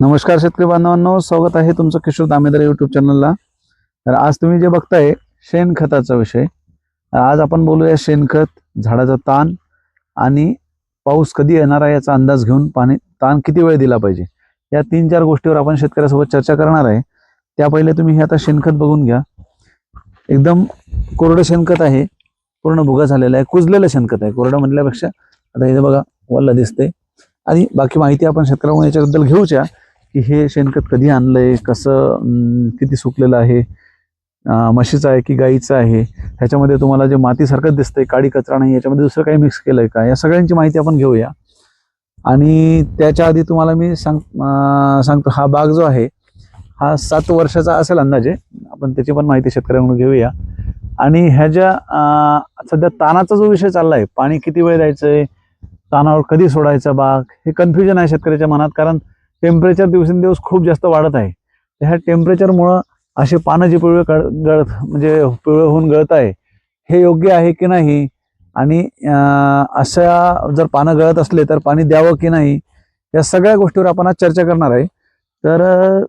नमस्कार शेतकरी बांधवांनो स्वागत आहे तुमचं किशोर दामेदार युट्यूब चॅनलला तर आज तुम्ही जे बघताय शेणखताचा विषय. आज आपण बोलूया शेणखत झाडाचा ताण आणि पाऊस कधी येणार आहे याचा अंदाज घेऊन पाणी ताण किती वेळ दिला पाहिजे? या तीन चार गोष्टीवर आपण शेतकऱ्यासोबत चर्चा करणार आहे. त्या पहिले तुम्ही हे आता शेणखत बघून घ्या. एकदम कोरडं शेणखत आहे. पूर्ण भुगा झालेला आहे. कुजलेलं शेणखत आहे. कोरडं म्हटल्यापेक्षा आता इथे बघा वल्ला दिसते आणि बाकी माहिती आपण शेतकऱ्यांना याच्याबद्दल घेऊच्या. की हे शेणखत कधी आणलं आहे कसं किती सुकलेलं आहे म्हशीचं आहे की गाईचं आहे ह्याच्यामध्ये तुम्हाला जे मातीसारखं दिसतंय काळी कचरा नाही याच्यामध्ये दुसरं काही मिक्स केलं आहे का? या सगळ्यांची माहिती आपण घेऊया. आणि त्याच्या आधी तुम्हाला मी सांग सांगतो हा बाग जो आहे हा सात वर्षाचा असेल अंदाजे. आपण त्याची पण माहिती शेतकऱ्यांकडून घेऊया. आणि ह्याच्या सध्या तानाचा जो विषय चालला आहे पाणी किती वेळ द्यायचं आहे तानावर कधी सोडायचा बाग हे कन्फ्युजन आहे शेतकऱ्याच्या मनात कारण टेम्परेचर दिवसेंदिवस खूप जास्त वाढत आहे. ह्या टेम्परेचरमुळं असे पानं जे पिवळे कळ गळत म्हणजे पिवळे होऊन गळत आहे हे योग्य आहे की नाही? आणि अशा जर पानं गळत असले तर पाणी द्यावं की नाही? या सगळ्या गोष्टीवर आपण आज चर्चा करणार आहे. तर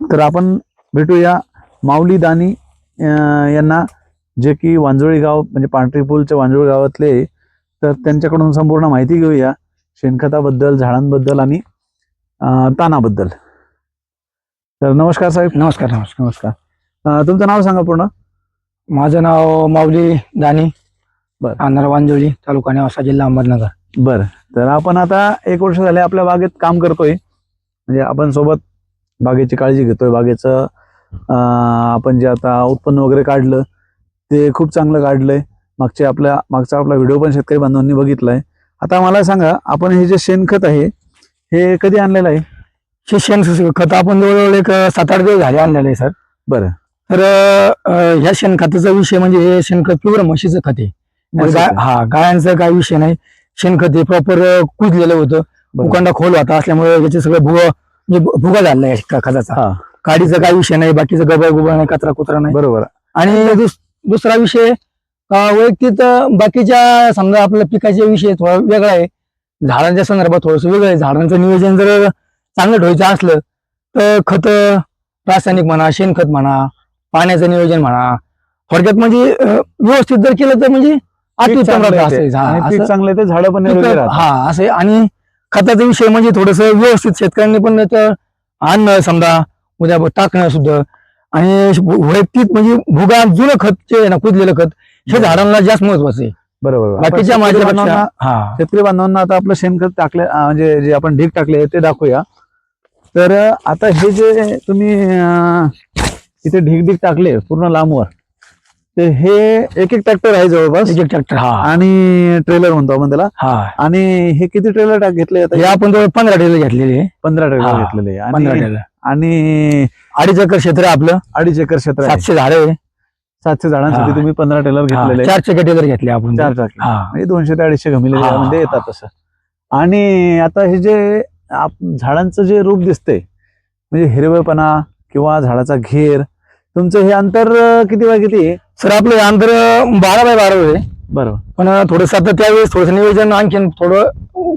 तर आपण भेटूया माऊली दानी यांना जे की वांजोळी गाव म्हणजे पांढरी पूलच्या वांजोळी गावातले तर त्यांच्याकडून संपूर्ण माहिती घेऊया. शेणखताबद्दल झाडांबद्दल आणि तानाबद्दल. तर नमस्कार साहेब. नमस्कार नमस्कार नमस्कार. अं, तुमचं नाव सांगा पूर्ण. माझं नाव माऊली दानी. बर. आंधार वांजोळी तालुका नेवासा जिल्हा अहमदनगर. बरं. तर आपण आता एक वर्ष झाले आपल्या बागेत काम करतोय. म्हणजे आपण सोबत बागेची काळजी घेतोय. बागेचं अं, आपण जे आता उत्पन्न वगैरे काढलं ते खूप चांगलं काढलंय. मागचे आपल्या मागचा आपला व्हिडिओ पण शेतकरी बांधवांनी बघितलाय. आता मला सांगा आपण हे जे शेणखत आहे हे कधी आणलेलं आहे? शिक्षण खत आपण जवळजवळ एक सात आठ दिवस झाले आणलेलं आहे सर. बरं. तर अं, ह्या शेणखताचा विषय म्हणजे हे शेणखत प्युअर म्हशीचं खत आहे. म्हणजे गाय हा गायांचा काही विषय नाही. शेणखत हे प्रॉपर कुजलेलं होतं. बरं. उकांडा खोल होता असल्यामुळे याचे सगळं भुगा म्हणजे भुगा झालेला आहे ख- खताचा. हा. काडीचा काही विषय नाही बाकीचं गबळ गुबळ नाही कचरा कुत्रा नाही. बरोबर. आणि दुस- दुसरा विषय अं, वैयक्तिक अं, बाकीच्या समजा आपल्या पिकाचे विषय थोडा वेगळा आहे. झाडांच्या संदर्भात थोडस वेगळं आहे. झाडांचं नियोजन जर चांगलं ठेवायचं असलं तर खत रासायनिक म्हणा शेणखत म्हणा पाण्याचं नियोजन म्हणा थोडक्यात म्हणजे व्यवस्थित जर केलं तर म्हणजे अतिउत्तम चांगलं राहतं झाडं पण हा असं. आणि खताचा विषय म्हणजे थोडस व्यवस्थित शेतकऱ्यांनी पण आणणं समजा उद्या टाकणं सुद्धा. आणि वैयक्तिक म्हणजे भुगा जुनं खत जे आहे ना कुजलेलं खत हे झाडांना जास्त महत्वाचं आहे. बरोबर. बाकीच्या शेतकरी माझ्या बांधवांना- हा. शेतकरी बांधवांना आता आपलं शेणखत टाकले म्हणजे जे आपण ढीक टाकले ते दाखवूया. तर आता हे जे तुम्ही इथे ढीक ढीक टाकले पूर्ण लांबवर ते हे एक एक ट्रॅक्टर आहे जवळपास. एक ट्रॅक्टर हा. आणि ट्रेलर म्हणतो आपण त्याला. हा. आणि हे किती ट्रेलर टाक घेतले हे आता आपण जवळ पंधरा टेलर घेतलेले पंधरा ट्रेलर हा, घेतलेले पंधरा आणि टेलर आणि अडीच एकर क्षेत्र आहे आपलं. अडीच एकर क्षेत्र सातशे झाडे आहे. सातशे झाडांसाठी हा. तुम्ही पंधरा ट्रेलर हा, घेतलेले चार चक्के टेलर घेतले आपण. चार टाकले हा. म्हणजे दोनशे ते अडीचशे गमिले हा. मध्ये येतात तसं आणि आता हे जे आप- झाडांचं जे रूप दिसतंय म्हणजे हिरवेपणा किंवा झाडाचा घेर तुमचं हे अंतर अं, किती बाय किती आहे? सर आपलं हे अंतर बारा बाय बारा आहे. बरोबर पण थोडस आता त्यावेळेस थोडस नियोजन आणखीन थोडं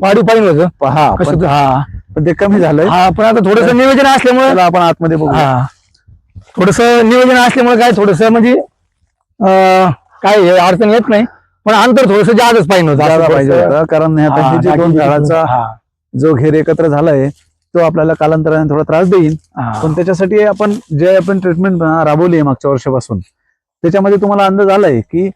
वाढी पाहिजे होतं. पहा कसं पण- होतं, हा. पण ते कमी झालंय. हा पण आता थोडस नियोजन असल्यामुळे आपण आतमध्ये बघू थोडस नियोजन असल्यामुळे काय थोडस म्हणजे काय अडचण येत नाही. पण अंतर थोडस जास्तच पाहिजे होतं कारण आता हा, जे दोन झाडाचा हा, जो घेर एकत्र झालाय तो आपल्याला कालांतराने थोडा त्रास देईल. पण त्याच्यासाठी आपण जे आपण ट्रीटमेंट राबवली आहे मागच्या वर्षापासून त्याच्यामध्ये तुम्हाला अंदाज आलाय की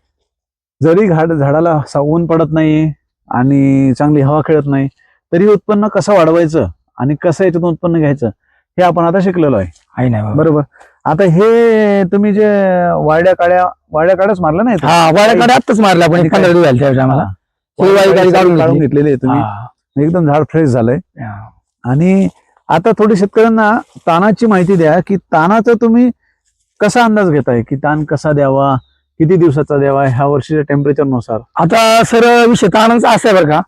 जरी झाड झाडाला ऊन पडत नाही आणि चांगली हवा खेळत नाही तरी उत्पन्न कसं वाढवायचं आणि कसं याच्यातून उत्पन्न घ्यायचं? हे आपण आता शिकलेलो आहे. आहे ना बाबा. बरोबर. आता हे तुम्ही जे वाड्या काड्या वाड्या काड्याच मारल्या नाही हा वाड्याकडे आत्ताच मारला पण आणि पंधरा दिवस झाले त्यावेळेस आम्हाला. वाड्या वाडी काढून काढून घेतली. घेतलेली आहे तुम्ही. हा, एकदम झाड फ्रेश झालंय. हा. आणि आता थोडी शेतकऱ्यांना तानाची माहिती द्या की तानाचा तुम्ही कसा अंदाज घेताय की ताण कसा द्यावा किती दिवसाचा द्यावा ह्या वर्षीच्या टेम्परेचरनुसार? आता सर विषय ताणांचा असं आहे बरं का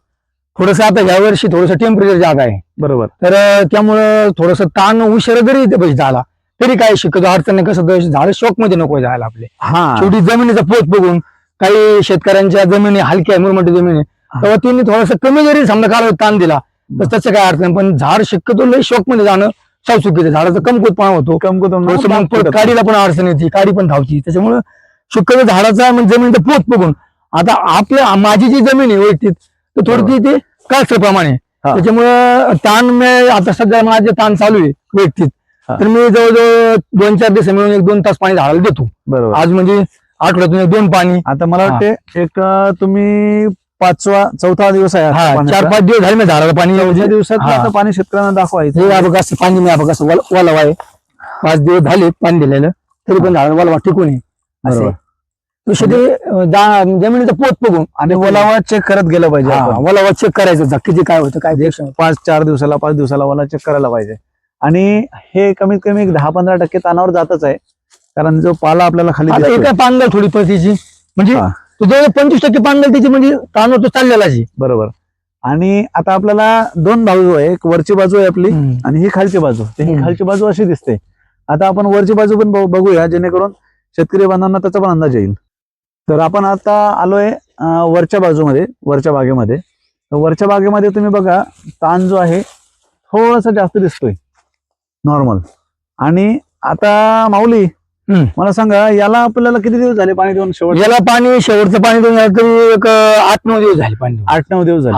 थोडस आता ह्या वर्षी थोडस टेम्परेचर जादा आहे. बरोबर. तर त्यामुळं थोडस ताण उशिरा जरी ते झाला तरी काय शिकतो अडचण नाही. कसं झाडं शॉकमध्ये नको जायला आपले. हा. शेवटी जमिनीचा पोत बघून काही शेतकऱ्यांच्या जमिनी हलक्या मुरमटी जमिनी तेव्हा त्यांनी थोडस कमी जरी समजा काळ ताण दिला तर त्याचं काय नाही. पण झाड शक्यतो लय शॉकमध्ये जाणं साव चुकीचं झाडाचा कमकुतपणा होतो. कमकुत. काडीला पण अडचण येते काडी पण धावती. त्याच्यामुळे शक्यतो झाडाचा म्हणजे जमिनीचा पोत बघून आता आपल्या माझी जी जमीन आहे वैयक्तिक तर थोडी ते काळसर प्रमाणे हा. त्याच्यामुळं ताण मी आता सध्या माझे ताण चालू आहे वैयक्तिक हा. तर मी जवळजवळ दोन चार दिवस मिळून एक दोन तास पाणी झाडाला देतो. बरोबर. आज म्हणजे आठवड्यातून एक दोन पाणी. आता मला. वाटते एक तुम्ही पाचवा चौथा दिवस आहे हा. चार पाच दिवस झाले मी झाडाला पाणी चौथ्या दिवसात पाणी शेतकऱ्यांना दाखवायचं हे पाणी मी आपण कसं वलव आहे. पाच दिवस झाले पाणी दिलेलं तरी पण झाड वलवा टिकून आहे. शेती जमिनीचा पोत बघून. आणि ओलावा चेक करत गेलं पाहिजे आपण. वलवा चेक करायचं किती काय होतं काय पेक्षा पाच चार दिवसाला पाच दिवसाला ओला चेक करायला पाहिजे. आणि हे कमीत कमी एक दहा पंधरा टक्के तानावर जातच आहे. कारण जो पाला आपल्याला खाली आता दिसतोय, एका पानगल थोडी पतीची. म्हणजे हा. तो जवळ पंचवीस टक्के पानगल त्याची म्हणजे तांदूळ तो चाललेलाच आहे. बरोबर. आणि आता आपल्याला दोन बाजू आहे. एक वरची बाजू आहे आपली. आणि ही खालची बाजू. तर ही हम्म. खालची बाजू अशी दिसते. आता आपण वरची बाजू पण बघ- बघूया जेणेकरून शेतकरी बांधवांना त्याचा पण अंदाज येईल. तर आपण आता आलोय वरच्या बाजूमध्ये वरच्या बागेमध्ये. तर वरच्या बागेमध्ये तुम्ही बघा ताण जो आहे थोडासा जास्त दिसतोय. नॉर्मल आणि आता माऊली. मला सांगा याला आपल्याला किती दिवस झाले पाणी देऊन शेवट याला पाणी शेवटचं पाणी देऊन तरी एक आठ नऊ दिवस झाले पाणी. आठ नऊ दिवस झाले.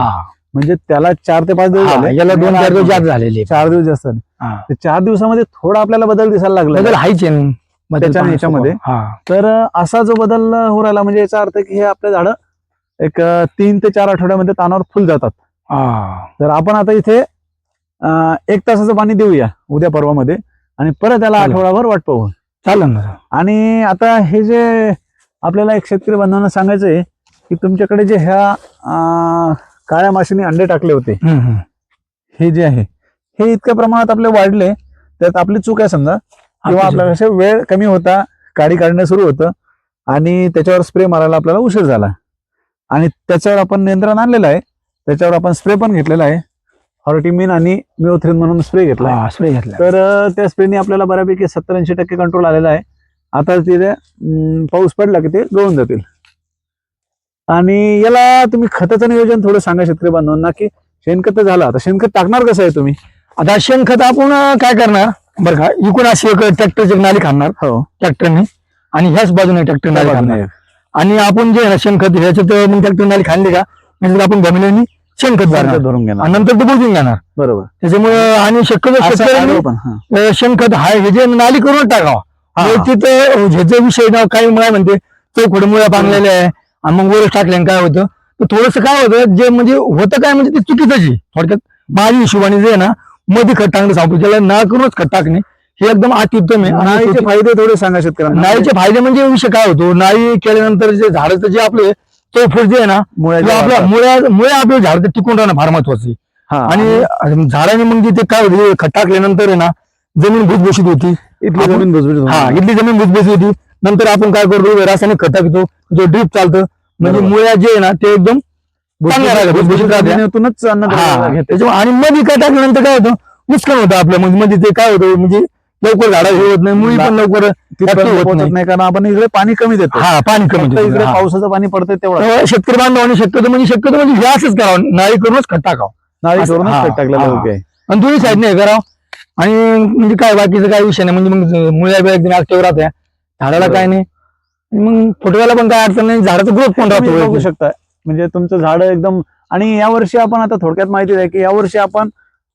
म्हणजे त्याला चार ते पाच दिवस झाले. याला दोन चार दिवस जास्त झालेले. चार दिवस जास्त चार दिवसामध्ये थोडा आपल्याला बदल दिसायला लागला. बदल हायच त्याच्या ह्याच्यामध्ये? हा तर असा जो बदल होऊ राहिला म्हणजे याचा अर्थ की हे आपले झाडं एक तीन ते चार आठवड्यामध्ये तानावर फुल जातात हा. तर आपण आता इथे एक तासाचं पाणी देऊया उद्या परवामध्ये आणि परत त्याला. आठवडाभर वाट पाहू चालेल ना आणि आता हे जे आपल्याला एक शेतकरी बांधवांना सांगायचं आहे की तुमच्याकडे जे ह्या काळ्या माशीने अंडे टाकले होते. हे जे आहे हे इतक्या प्रमाणात आपले वाढले त्यात आपली चूक आहे समजा किंवा आपल्याला कसे वेळ कमी होता काडी काढणं सुरू होतं आणि त्याच्यावर स्प्रे मारायला आपल्याला उशीर झाला. आणि त्याच्यावर आपण नियंत्रण आणलेलं आहे. त्याच्यावर आपण स्प्रे पण घेतलेला आहे. हॉर्टिमिन आणि मिओथ्रिन म्हणून स्प्रे घेतला स्प्रे घेतला तर त्या स्प्रेने आपल्याला बऱ्यापैकी सत्तर ऐंशी टक्के कंट्रोल आलेला आहे. आता तिथे पाऊस पडला की ते गळून जातील. आणि याला तुम्ही खताचं नियोजन थोडं सांगा शेतकरी बांधवांना की शेणखत झालं. आता शेणखत टाकणार कसं आहे तुम्ही? आता शेणखत आपण काय करणार? बरं का इकडून अशी एक ट्रॅक्टरची नाली खाणार. हो. ट्रॅक्टरने आणि ह्याच बाजूने ट्रॅक्टर नाली खाणार. आणि आपण जे शेणखत ह्याच्यात मग ट्रॅक्टर नाली खाल्ली का? म्हणजे आपण जमिनीने शेणखत भरून घेणार. आणि नंतर ते बुजून घेणार. बरोबर. त्याच्यामुळे आणि शक्यतो हा. शेणखत हा हे जे नाली करून टाकावा. हा. तिथं ह्याचे विषय ना काही मुळे म्हणते? चौकड मुळे बांधलेले आहे. आणि मग वरच टाकल्याने काय होतं? थोडस काय होतं जे म्हणजे होतं काय म्हणजे ते चुकीचं थोडक्यात माझ्या हिशोबाने जे आहे ना मध्ये खत टाकणं सांगतो त्याला ना करूनच खत टाकणे हे एकदम अतिउत्तम आहे. आणि नाळीचे फायदे थोडे सांगा शेतकऱ्यांना. नाळीचे फायदे म्हणजे विषय काय होतो? नाळी केल्यानंतर जे झाडाचं जे आपले चौफूट जे आहे ना आपल्या. मुळ्या मुळे आपलं झाड टिकून राहणं फार महत्वाचं आणि झाडाने मग तिथे काय होते खत टाकल्यानंतर आहे ना जमीन भुसभुशीत होती. इथली जमीन भुसभुशीत. हा इथली जमीन भुसभुशीत होती. नंतर आपण काय करतो? रासायनिक खत टाकतो जो ड्रीप चालतं. म्हणजे. मुळ्या जे आहे ना ते एकदम भुसभुशीत अन्न हा, घेते. त्याच्यामुळे आणि मध्ये काय टाकल्यानंतर काय होतं? नुकसान होतं आपल्या मध्ये मध्ये ते काय होतं? म्हणजे लवकर झाडा हे होत नाही. मुळी पण लवकर तिथपर्यंत होत पोहोचत नाही. नाही. कारण आपण इकडे पाणी कमी देतो. हा पाणी कमी फक्त. इकडे हा. पावसाचं पाणी पडतंय तेवढं. तेव्हा शेतकरी बांधवांनी शक्यतो म्हणजे शक्यतो म्हणजे हे असंच करावं. नाळी करूनच खत टाकावं. नाळी असं- करूनच हा, खत टाकलेलं हा. योग्य आहे आणि दोन्ही साईड नाही करावं. आणि म्हणजे काय बाकीचं काय विषय नाही. म्हणजे मग मुळ्या बिळ्या एकदम ऍक्टिव्ह राहत्या? झाडाला काय नाही. आणि मग फुटव्याला पण काय अडचण नाही. झाडाचं ग्रोथ पण तुम्ही बघू राहतो शकता. म्हणजे तुमचं झाड एकदम आणि यावर्षी आपण आता थोडक्यात माहिती आहे की यावर्षी आपण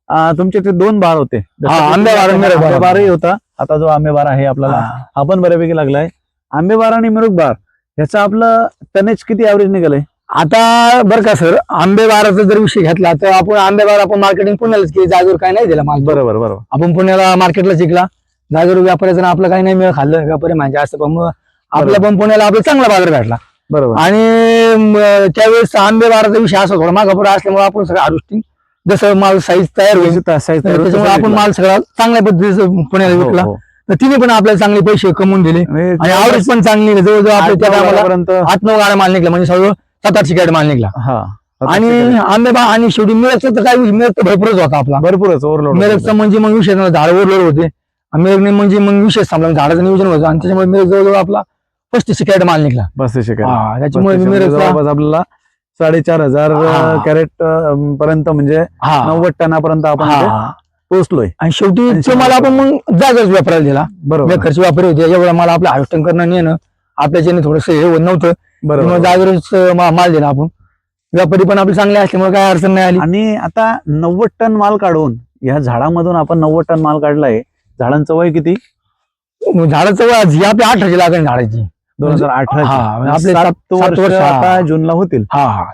अं, तुमचे ते दोन बार होते. हा, आंबेबार मिरगबार. आंबेबारही होता. आता जो आंबेबार आहे आपल्याला हा. पण बऱ्यापैकी लागलाय. आंबेबार आणि मिरुकबार ह्याचा आपलं टनेज किती ऍव्हरेज निघालंय? आता बरं का सर आंबे बाराचा जर विषय घेतला तर आपण आंबे बार आपण मार्केटिंग पुण्यालाच की जागेवर काय नाही दिला माल बरोबर बरोबर. आपण पुण्याला मार्केटला शिकला जागेवर व्यापाऱ्याचं आपलं काही नाही मिळ खाल्लं व्यापारी म्हणजे असं पण आपल्या पण पुण्याला आपला चांगला बाजार भेटला. बरोबर. आणि त्यावेळेस आंबे बाराचा विषय असा थोडा मागा पुढे असल्यामुळे आपण सगळं हार्वेस्टिंग जसं माल साईज तयार होईल त्याच्यामुळे आपण माल सगळा चांगल्या पद्धतीचं पुण्याला हो, विकला. तर तिने पण आपल्याला चांगले पैसे कमवून दिले. आणि आवरेज पण चांगली. जवळजवळ आपल्या त्या आठ नऊ गाड्या माल निघला म्हणजे सगळं सात आठशे गाड्या माल निघला हा आणि आंबेबा आणि शेवटी मिरगचं तर काय तर भरपूरच होता आपला. भरपूरच ओव्हरलोड मिरगचं म्हणजे मग विषय झाड ओरलोड होते. मिरगने म्हणजे मग विशेष थांबला झाडाचं नियोजन होतं. आणि त्याच्यामुळे मिरग जवळजवळ आपला पस्तीस कॅरेट माल निघला. बस हा, त्याच्यामुळे मिरगचा जवळपास आपल्याला साडेचार हजार हा. कॅरेट पर्यंत म्हणजे हा. नव्वद टनापर्यंत आपण इथे हा. पोहोचलोय. आणि शेवटी आणि ते मला आपण मग जागाच वापरायला दिला. बरोबर. खर्च वापरे होते. एवढा मला आपलं हार्वेस्टिंग करणं नेणं आपल्याच्याने थोडस हे होत नव्हतं. मग बरोबर जागेवरच मा- माल दिला आपण. व्यापारी पण आपले चांगले असल्यामुळे काय अडचण नाही आली. आणि आता नव्वद टन माल काढून या झाडामधून आपण नव्वद टन माल काढलाय. झाडांचं वय किती? झाडाचं वय आज- ही आपली अठराची लागण झाडाची. दोन हजार अठरा हा, म्हणजे आपले सात वर्ष. आता जूनला होतील. हा हा.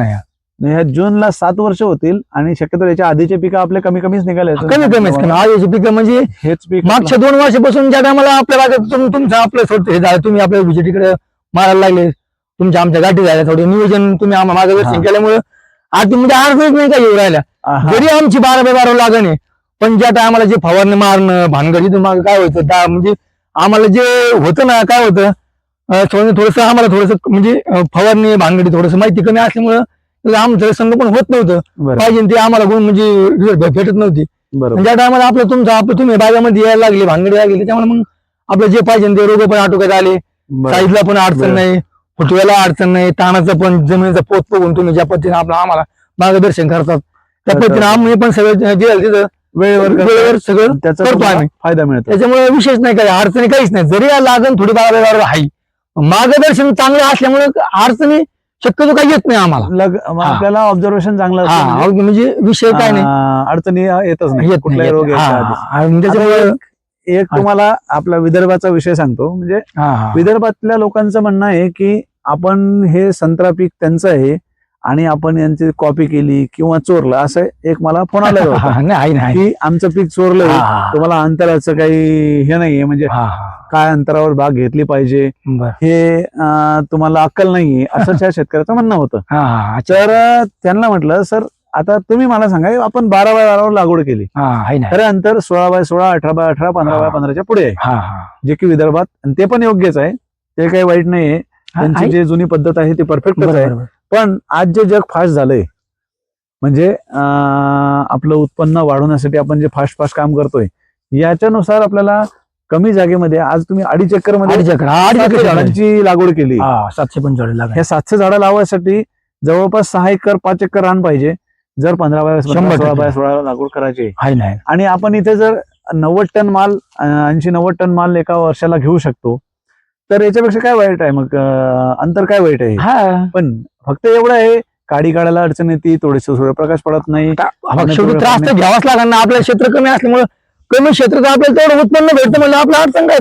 आहे. ह्या जूनला सात वर्ष होतील आणि शक्यतो याच्या आधीचे पिकं आपले कमी कमीच निघाले कमी कमीच कमी आजची पिकं म्हणजे हेच पीक मागच्या दोन वर्षापासून ज्या टायमाला आपल्या तुमचं आपलं हे तुम्ही आपल्या विजिटीकडे मारायला लागले. तुमच्या आमच्या गाठी झाल्या थोडं नियोजन तुम्ही आम्हाला मार्गदर्शन हा. केल्यामुळे आज म्हणजे अडचणच नाही काय येऊ राहिल्या. जरी आमची बारा बाय बारा लागण पण ज्या टायमाला जे फवारणी मारणं भानगडी माग काय होतं त्या म्हणजे आम्हाला जे होतं ना काय होतं थोडस आम्हाला थोडस म्हणजे फवारणी भानगडी थोडस माहिती कमी असल्यामुळं आमचं संगोपन होत नव्हतं पाहिजे ते आम्हाला गुण म्हणजे भेटत नव्हती ज्या टायमाला आपलं तुमचं आपलं तुम्ही बागामध्ये यायला लागले भानगडी लागली त्याच्यामुळे मग आपलं जे पाहिजे ते रोग पण आटोक्यात आले. साईजला पण अडचण. नाही फुटव्याला अडचण नाही ताणाचं पण जमिनीचा पोत बघून तुम्ही ज्या पद्धतीने आपलं आम्हाला मार्गदर्शन करतात त्या. पद्धतीने आम्ही पण सगळं जे तिथं वेळेवर. वेळेवर सगळं त्याचा करतो तुम्हाला आम्ही. फायदा मिळतो. त्याच्यामुळे विशेष नाही काही अडचणी काहीच नाही. जरी या लागण थोडी बारा बारा आहे मार्गदर्शन चांगलं असल्यामुळे अडचणी शक्यतो काही येत नाही आम्हाला. आपल्याला ऑब्झर्वेशन चांगलं असतं म्हणजे, म्हणजे विषय काय नाही. अडचणी येतच नाही. येत कुठलाही रोग त्याच्यामुळे एक तुम्हाला आपला विदर्भाचा विषय सांगतो. म्हणजे. विदर्भातल्या लोकांचं म्हणणं आहे की आपण हे संत्रा पीक त्यांचं आहे आणि आपण यांची कॉपी केली किंवा चोरलं असं एक मला फोन आला होता नाही की आमचं पीक चोरलंय हा. तुम्हाला अंतराचं काही हे नाहीये म्हणजे. काय अंतरावर बाग घेतली पाहिजे. हे तुम्हाला अक्कल नाहीये असं त्या शेतकऱ्याचं म्हणणं होतं. तर त्यांना म्हटलं सर आता तुम्ही मला सांगा आपण बारा बाय बारावर लागवड केली. खरं अंतर सोळा बाय सोळा अठरा बाय अठरा पंधरा बाय. पंधराच्या पुढे आहे. जे की विदर्भात ते पण योग्यच आहे ते काही वाईट नाहीये त्यांची. जे जुनी पद्धत आहे ती परफेक्टच बरोबर, आहे. पण आज जे जग फास्ट झालंय म्हणजे आपलं उत्पन्न वाढवण्यासाठी आपण जे फास्ट फास्ट काम करतोय याच्यानुसार आपल्याला कमी जागेमध्ये आज तुम्ही अडीच एकरमध्ये झाडांची लागवड केली. सातशे पंचेचाळीस लाख ह्या सातशे झाडं लावायसाठी जवळपास सहा एकर पाच एकर रान पाहिजे जर पंधरा बाय सोळा. बाय सोळा लागवड करायची. आहे. आहे नाही आणि आपण इथे जर नव्वद टन माल ऐंशी नव्वद टन माल एका वर्षाला घेऊ शकतो तर याच्यापेक्षा काय वाईट आहे मग अंतर काय वाईट आहे? पण फक्त एवढं आहे काडी काढायला अडचण येते थोडेसे सूर्यप्रकाश पडत नाही. शेवटी त्रास तर घ्यावाच लागणार ना आपलं क्षेत्र कमी असल्यामुळे कमी क्षेत्रात आपल्याला तेवढं उत्पन्न भेटतं म्हणजे आपलं अडचण काय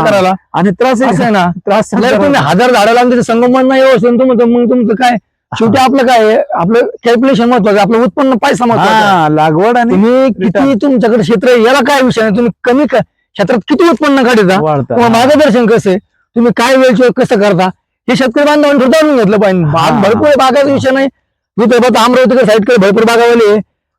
करायला आणि त्रास आहे ना त्रास तुम्ही. हजार झाडं लावून तिथे संगमन नाही व्यवस्थित तुमचं मग तुमचं काय? शेवटी आपलं काय? आपलं कॅल्क्युलेशन महत्वाचं. आपलं उत्पन्न आहे. हा, लागवड आणि तुम्ही किती तुमच्याकडे क्षेत्र याला काय विषय नाही तुम्ही कमी क्षेत्रात किती उत्पन्न काढता? मार्गदर्शन कसं आहे? तुम्ही काय वेळच्या कसं करता? हे शेतकरी बांधवांनी जाणून घेतलं पाहिजे हा. भरपूर बागाचा विषय नाही. मी तर बघतो अमरावतीकडे साईडकडे भरपूर बागावाले.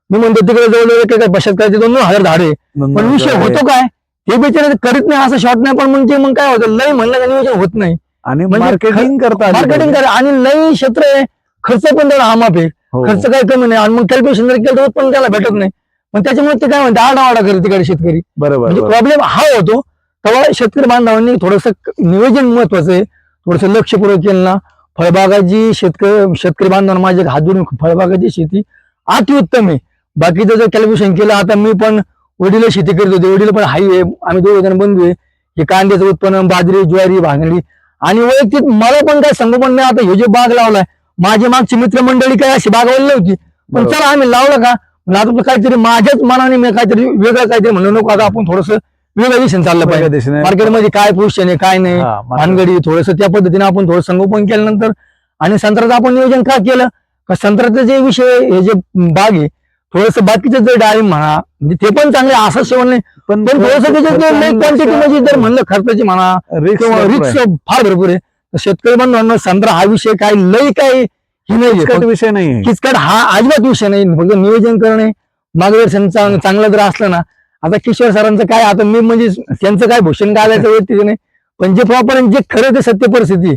मी म्हणतो तिकडे जवळ जवळ शेतकऱ्याचे दोन दोन हजार झाडे पण विषय होतो काय? हे बिचारे करीत नाही असं शॉर्ट नाही पण म्हणजे मग काय होतं? लय म्हणलं नियोजन होत नाही. आणि म्हणजे मार्केटिंग करता आली मार्केटिंग. करा आणि लई क्षेत्र आहे. खर्च पण त्याला हामाप आहे. खर्च काही कमी नाही. आणि मग कॅल्क्युलेशन जर केलं उत्पन्न त्याला भेटत नाही. मग त्याच्यामुळे ते काय म्हणते? आडावाडा करते तिकडे शेतकरी. बरोबर म्हणजे बरोबर. प्रॉब्लेम हा होतो. तेव्हा शेतकरी बांधवांनी थोडस नियोजन महत्वाचं आहे. थोडस लक्षपूर्वक केलं ना फळबागाची शेतकरी शेतकरी बांधवांना माझे हात जोडून फळबागाची शेती अति उत्तम आहे. बाकीचं जर कॅल्क्युलेशन केलं आता मी पण वडील शेती करत होते. वडील पण हाई आहे. आम्ही दोघ जण बंधू आहे. हे कांद्याचं उत्पन्न बाजरी ज्वारी भांगडी आणि वैयक्तिक मला पण काय संगोपन नाही. आता हे जे बाग लावलाय माझे मागची मित्रमंडळी काय अशी बागावली नव्हती. पण बरोबर. चला आम्ही लावलं का? आता काहीतरी माझ्याच मनाने मी काहीतरी वेगळं काहीतरी म्हणलं नको आता आपण थोडस वेगळं दिशेने चाललं वेगळ्या पाहिजे दिशेने मार्केटमध्ये काय पोझिशन आहे काय नाही हा, भानगडी थोडस. त्या पद्धतीने आपण थोडं संगोपन केल्यानंतर आणि संत्र्याचं आपण नियोजन का केलं? का संत्र्याचे जे विषय हे जे बाग आहे थोडस बाकीचे जे डाळिंब म्हणा म्हणजे ते पण चांगले असं सेवन नाही. पण पण थोडस त्याच्यात क्वांटिटी म्हणजे जर म्हणलं खर्चाची म्हणा रिस्क किंवा भरपूर रिक्स. फार भरपूर आहे. तर शेतकरी बांधवांना संत्रा हा विषय काय लई काय हे नाही किचकट विषय नाही किचकट हा अजिबात विषय नाही. फक्त नियोजन करणे मार्गदर्शन चांग- चांगलं जर असलं ना आता किशोर सरांचं काय आता मी म्हणजे त्यांचं काय भूषण घालायचं व्यक्तीचं नाही पण जे प्रॉपर जे खरं ते सत्य परिस्थिती.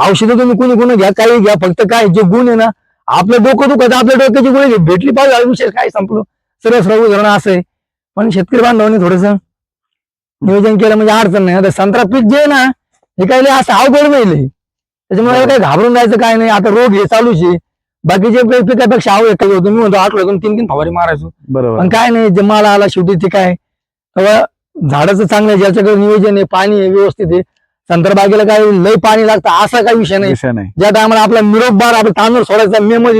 औषधं तुम्ही कोणी कोणी घ्या काही घ्या फक्त काय जे गुण आहे ना आपलं डोकं दुखत आपल्या डोक्याची गोळी भेटली पाहिजे काय संपलो. सर्व सर्व उदाहरण असं आहे. पण शेतकरी बांधवांनी थोडस नियोजन केलं म्हणजे अडचण नाही. आता संत्रा पीक जे आहे ना हे काय लय असं अवघड नाही. त्याच्यामुळे. काही घाबरून जायचं काय नाही. आता रोग हे चालूच आहे. बाकीचे पी- पिकापेक्षा आवड काही होतो. मी म्हणतो आठवड्यातून तीन तीन फवारी मारायचो. बरोबर. पण काय नाही जे माल आला शेवटी ते काय? तेव्हा झाडाचं चांगलं आहे ज्याच्याकडे नियोजन आहे पाणी आहे व्यवस्थित आहे. संतर बागेला काय लय पाणी लागतं असा काही विषय नाही. विषय नाही. ज्या टायमाला आपला निरोप बार आपला तांदूळ सोडायचा मे मध्ये